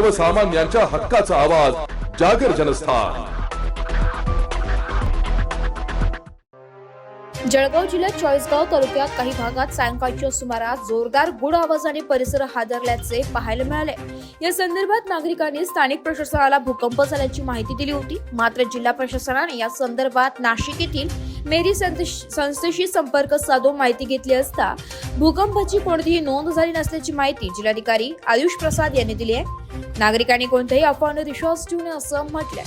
सर्वसामान्यांच्या हक्काचा आवाज जागर जनस्थान. जळगाव जिल्ह्यात चाळीसगाव तालुक्यात काही भागात सायंकाळच्या सुमारास जोरदार गुड आवाजाने परिसर हादरल्याचे पाहायला मिळाले. या संदर्भात नागरिकांनी स्थानिक प्रशासनाला भूकंप झाल्याची माहिती दिली होती. मात्र जिल्हा प्रशासनाने या संदर्भात नाशिक येथील मेरी संस्थे- संस्थेशी संपर्क साधून माहिती घेतली असता भूकंपाची कोणतीही नोंद झाली नसल्याची माहिती जिल्हाधिकारी आयुष प्रसाद यांनी दिली आहे. नागरिकांनी कोणत्याही अफवावर विश्वास ठेवू नये असं म्हटलंय.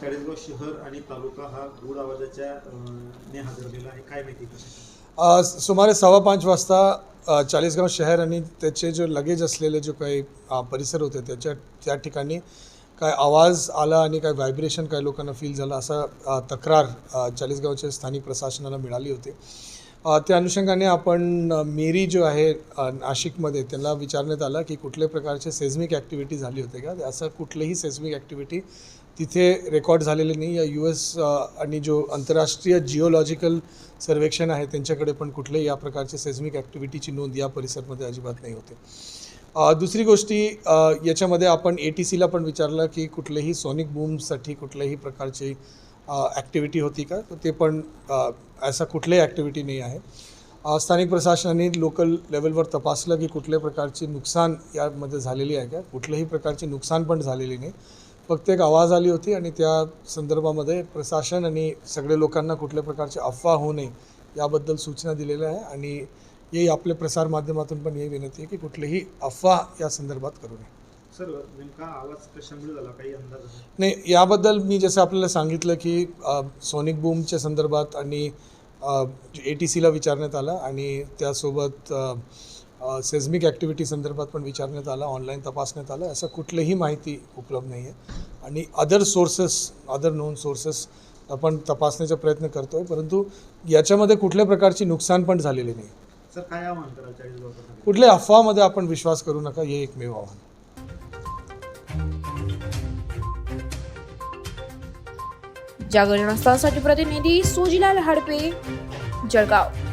चाळीसगाव शहर आणि तालुका हा गूढ आवाजाच्या अं, ने हादरलेला आहे. काय माहिती कशाची अ, सुमारे सव्वा पाच वाजता चाळीसगाव शहर आणि त्याचे जे लगेच असलेले जे काही अ, परिसर होते त्याच्या त्या ठिकाणी काय आवाज आला आणि काय व्हायब्रेशन काय लोकांना फील झालं असा तक्रार चाळीसगावच्या स्थानिक प्रशासनाला मिळाली होती. त्या अनुषंगाने आपण मेरी जो आहे नाशिकमध्ये त्यांना विचारण्यात आलं की कुठल्या प्रकारचे सेस्मिक ॲक्टिव्हिटी झाली होते का? असं कुठलीही सेस्मिक ॲक्टिव्हिटी तिथे रेकॉर्ड झालेली नाही. या यू एस आणि जो आंतरराष्ट्रीय जिओलॉजिकल सर्वेक्षण आहे त्यांच्याकडे पण कुठल्याही या प्रकारचे सेस्मिक ॲक्टिव्हिटीची नोंद या परिसरमध्ये अजिबात नाही होते. दुसरी गोष्टी याच्यामध्ये आपण ए टी सीला पण विचारलं की कुठलेही सोनिक बूमसाठी कुठल्याही प्रकारची ॲक्टिव्हिटी होती का? तर ते पण अ, असा कुठल्याही ॲक्टिव्हिटी नाही आहे. स्थानिक प्रशासनाने लोकल लेवलवर तपासलं की कुठल्या प्रकारची नुकसान यामध्ये झालेली आहे का? कुठल्याही प्रकारची नुकसान पण झालेली नाही. फक्त एक आवाज आली होती आणि त्या संदर्भामध्ये प्रशासन आणि सगळे लोकांना कुठल्या प्रकारची अफवा होऊ नये याबद्दल सूचना दिलेल्या आहे आणि हे आपल्या प्रसारमाध्यमातून पण ही विनंती आहे की कुठलीही अफवा या संदर्भात करू नये. सर नेमका आवाज कशामुळे झाला? काही अंदाज नाही याबद्दल मी जसं आपल्याला सांगितलं की सोनिक बूमच्या संदर्भात आणि ए टी सीला विचारण्यात आलं आणि त्यासोबत सेझमिक ॲक्टिव्हिटी संदर्भात पण विचारण्यात आलं ऑनलाईन तपासण्यात आलं. असं कुठलीही माहिती उपलब्ध नाही आहे आणि other sources other known sources आपण तपासण्याचा प्रयत्न करतो आहे परंतु याच्यामध्ये कुठल्या प्रकारची नुकसान पण झालेली नाही. सर काय आव्हान कराल चाळीसगावकर कुठल्या अफवामध्ये आपण विश्वास करू नका हे एकमेव आव्हान. जागरण प्रतिनिधी सुजिलाल हडपे जळगाव.